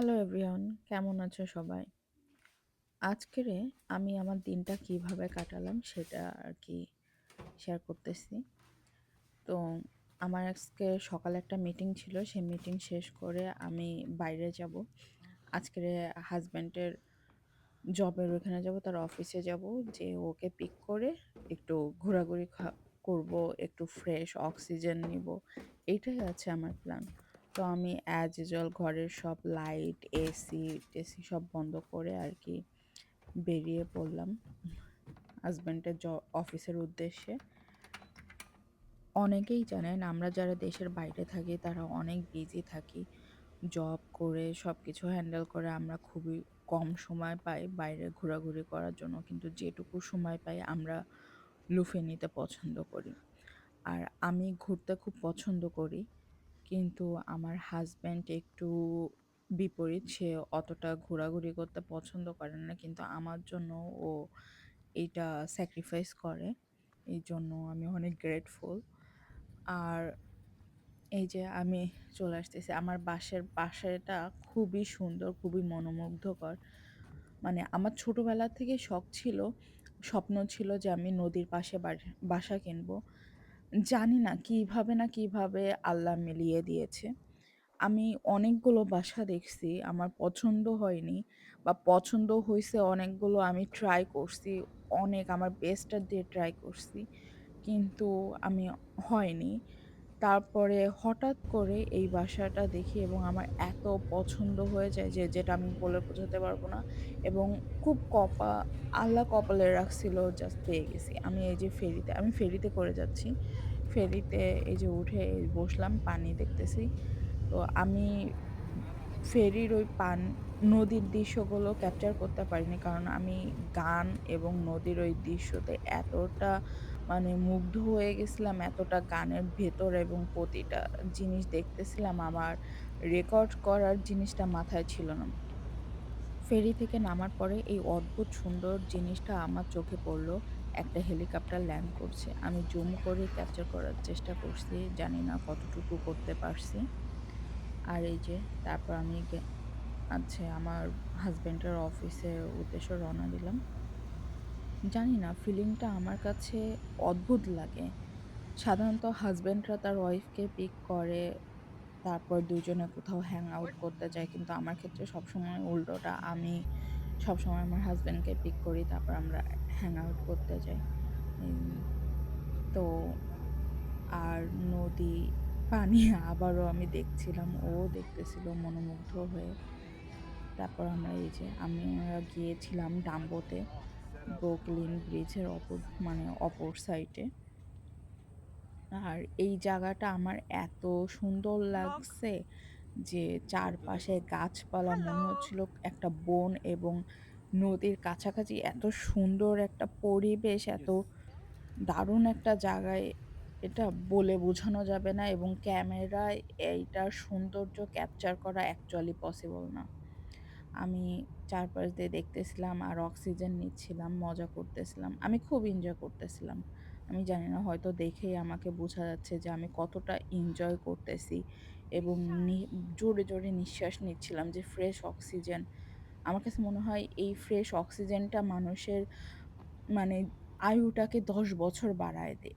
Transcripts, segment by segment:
Hello everyone কেমন আছো সবাই? আজকেরে আমি আমার দিনটা কীভাবে কাটালাম সেটা আর কি শেয়ার করতেছি। তো আমার আজকে সকালে একটা মিটিং ছিল। সেই মিটিং শেষ করে আমি বাইরে যাব। আজকেরে হাজব্যান্ডের জবের ওখানে যাব, তার অফিসে যাব। যেয়ে ওকে পিক করে একটু ঘোরাঘুরি করব, একটু ফ্রেশ অক্সিজেন নিব। এইটাই আছে আমার প্ল্যান। তো আমি অ্যাজ ইউজুয়াল ঘরের সব লাইট, এসি টেসি সব বন্ধ করে আর কি বেরিয়ে পড়লাম হাসব্যান্ডের জ অফিসের উদ্দেশ্যে। অনেকেই জানেন আমরা যারা দেশের বাইরে থাকি তারা অনেক বিজি থাকি। জব করে সব কিছু হ্যান্ডেল করে আমরা খুবই কম সময় পাই বাইরে ঘোরাঘুরি করার জন্য। কিন্তু যেটুকু সময় পাই আমরা লুফে নিতে পছন্দ করি। আর আমি ঘুরতে খুব পছন্দ করি। কিন্তু আমার হাজব্যান্ড একটু বিপরীত। সে অতটা ঘোরাঘুরি করতে পছন্দ করে না। কিন্তু আমার জন্য ও এইটা স্যাক্রিফাইস করে। এই জন্য আমি অনেক গ্রেটফুল। আর এই যে আমি চলে আসতেছি। আমার বাসের বাসাটা খুবই সুন্দর, খুবই মনোমুগ্ধকর। মানে আমার ছোটবেলা থেকে শখ ছিল, স্বপ্ন ছিল যে আমি নদীর পাশে বাসা কিনবো। জানি না কীভাবে না কীভাবে আল্লাহ মিলিয়ে দিয়েছে। আমি অনেকগুলো বাসা দেখছি, আমার পছন্দ হয়নি বা পছন্দ হয়েছে অনেকগুলো আমি ট্রাই করছি। অনেক আমার বেস্টটা দিয়ে ট্রাই করছি। কিন্তু আমি হয়নি। তারপরে হঠাৎ করে এই বাসাটা দেখি এবং আমার এত পছন্দ হয়ে যায় যে যেটা আমি বলে বোঝাতে পারব না এবং খুব কপা আল্লাহ কপালে রাখছিল জাস্ট পেয়ে গেছি। আমি এই যে ফেরিতে আমি ফেরিতে করে যাচ্ছি। ফেরিতে এই যে উঠে বসলাম, পানি দেখতেছি। তো আমি ফেরির ওই পান নদীর দৃশ্যগুলো ক্যাপচার করতে পারিনি। কারণ আমি গান এবং নদীর ওই দৃশ্যতে এতটা মানে মুগ্ধ হয়ে গেছিলাম, এতটা গানের ভেতর এবং প্রতিটা জিনিস দেখতেছিলাম আমার রেকর্ড করার জিনিসটা মাথায় ছিল না। ফেরি থেকে নামার পরে এই অদ্ভুত সুন্দর জিনিসটা আমার চোখে পড়ল একটা হেলিকপ্টার ল্যান্ড করছে। আমি জুম করে ক্যাপচার করার চেষ্টা করছি। জানি না কতটুকু করতে পারছি। আর এই যে তারপর আমি গে আচ্ছা আমার হাসব্যান্ডের অফিসের উদ্দেশ্যে রওনা দিলাম। জানি না ফিলিংটা আমার কাছে অদ্ভুত লাগে। সাধারণত হাজব্যান্ডরা তার ওয়াইফকে পিক করে, তারপর দুজনে কোথাও হ্যাং আউট করতে যায়। কিন্তু আমার ক্ষেত্রে সবসময় উল্টোটা। আমি সবসময় আমার হাজব্যান্ডকে পিক করি, তারপর আমরা হ্যাং আউট করতে যাই। তো আর নদী, পানি আবারও আমি দেখছিলাম, ও দেখতেছিল মনোমুগ্ধ হয়ে। তারপর আমরা এই যে আমি আমরা গিয়েছিলাম ডাম্বোতে, ব্রুকলিন ব্রিজের অপর মানে অপর সাইডে। আর এই জায়গাটা আমার এত সুন্দর লাগছে যে চারপাশে গাছপালা মনে হচ্ছিল একটা বন এবং নদীর কাছাকাছি এত সুন্দর একটা পরিবেশ, এত দারুণ একটা জায়গায় এটা বলে বোঝানো যাবে না এবং ক্যামেরায় এইটার সৌন্দর্য ক্যাপচার করা অ্যাকচুয়ালি পসিবল না। আমি চারপাশ দিয়ে দেখতেছিলাম আর অক্সিজেন নিচ্ছিলাম, মজা করতেছিলাম। আমি খুব এনজয় করতেছিলাম। আমি জানি না হয়তো দেখেই আমাকে বোঝা যাচ্ছে যে আমি কতটা এনজয় করতেছি এবং জোরে, জোরে নিঃশ্বাস নিচ্ছিলাম যে ফ্রেশ অক্সিজেন। আমার কাছে মনে হয় এই ফ্রেশ অক্সিজেনটা মানুষের মানে আয়ুটাকে ১০ বছর বাড়ায় দেয়।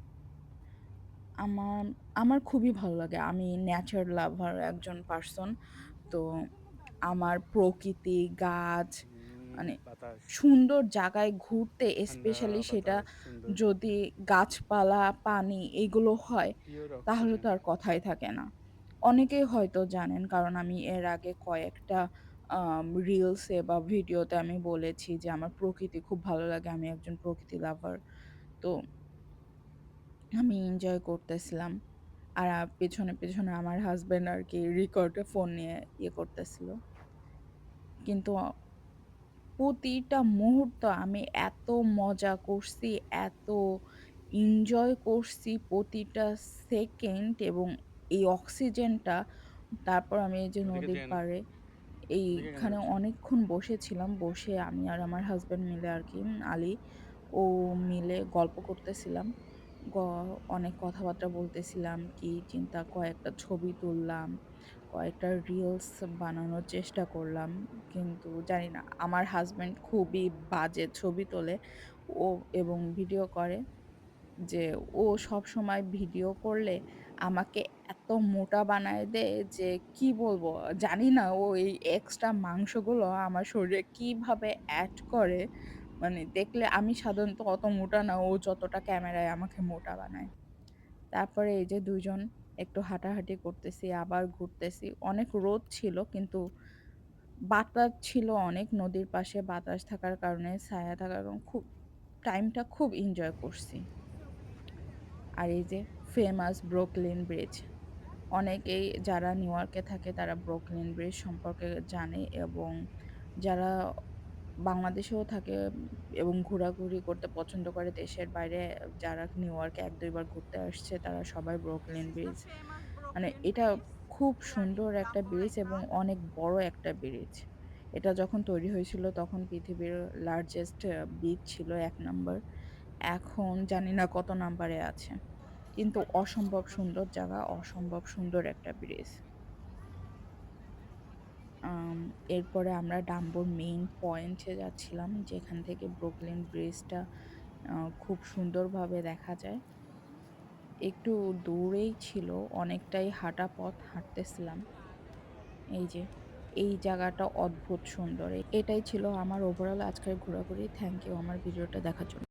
আমার আমার খুবই ভালো লাগে। আমি নেচার লাভার একজন পারসন। তো আমার প্রকৃতি, গাছ মানে সুন্দর জায়গায় ঘুরতে স্পেশালি সেটা যদি গাছপালা, পানি এগুলো হয় তাহলে তো আর কথাই থাকে না। অনেকেই হয়তো জানেন কারণ আমি এর আগে কয়েকটা রিলসে বা ভিডিওতে আমি বলেছি যে আমার প্রকৃতি খুব ভালো লাগে। আমি একজন প্রকৃতি লাভার। তো আমি এনজয় করতেছিলাম। আর পেছনে, পেছনে আমার হাজব্যান্ড আর কি রেকর্ডে ফোন নিয়ে ইয়ে করতেছিল। কিন্তু প্রতিটা মুহূর্ত আমি এত মজা করছি, এত এনজয় করছি প্রতিটা সেকেন্ড এবং এই অক্সিজেনটা তারপর আমি এই যে নদীর পাড়ে এইখানে অনেকক্ষণ বসেছিলাম। বসে আমি আর আমার হাজব্যান্ড মিলে আর কি আলী ও মিলে গল্প করতেছিলাম। অনেক কথাবার্তা বলতেছিলাম, কি চিন্তা কয়েকটা ছবি তুললাম। কয়েকটা রিলস বানানোর চেষ্টা করলাম। কিন্তু জানি না আমার হাজব্যান্ড খুবই বাজে ছবি তোলে ও এবং ভিডিও করে। যে ও সবসময় ভিডিও করলে আমাকে এত মোটা বানায় দেয় যে কি বলব? জানি না ও এই এক্সট্রা মাংসগুলো আমার শরীরে কীভাবে অ্যাড করে। মানে দেখলে আমি সাধারণত অত মোটা না, ও যতটা ক্যামেরায় আমাকে মোটা বানায়। তারপরে এই যে দুজন একটু হাঁটাহাঁটি করতেছি, আবার ঘুরতেছি। অনেক রোদ ছিল কিন্তু বাতাস ছিল অনেক নদীর পাশে বাতাস থাকার কারণে, ছায়া থাকার কারণে খুব টাইমটা খুব এনজয় করছি। আর এই যে ফেমাস ব্রুকলিন ব্রিজ। অনেকেই যারা নিউ ইয়র্কে থাকে তারা ব্রুকলিন ব্রিজ সম্পর্কে জানে এবং যারা বাংলাদেশেও থাকে এবং ঘোরাঘুরি করতে পছন্দ করে দেশের বাইরে যারা নিউ ইয়র্কে ১-২ বার ঘুরতে আসছে তারা সবাই ব্রুকলিন ব্রিজ মানে এটা খুব সুন্দর একটা ব্রিজ এবং অনেক বড় একটা ব্রিজ। এটা যখন তৈরি হয়েছিল তখন পৃথিবীর লার্জেস্ট ব্রিজ ছিল এক নাম্বার। এখন জানি না কত নাম্বারে আছে। কিন্তু অসম্ভব সুন্দর জায়গা, অসম্ভব সুন্দর একটা ব্রিজ। এরপরে আমরা ডাম্বোর মেইন পয়েন্টে যাচ্ছিলাম যেখান থেকে ব্রুকলিন ব্রিজটা খুব সুন্দরভাবে দেখা যায়। একটু দূরেই ছিল, অনেকটাই হাঁটা পথ হাঁটতেছিলাম। এই যে, এই জায়গাটা অদ্ভুত সুন্দর। এটাই ছিল আমার ওভারঅল আজকের ঘোরাঘুরি। থ্যাংক ইউ আমার ভিডিওটা দেখার জন্য।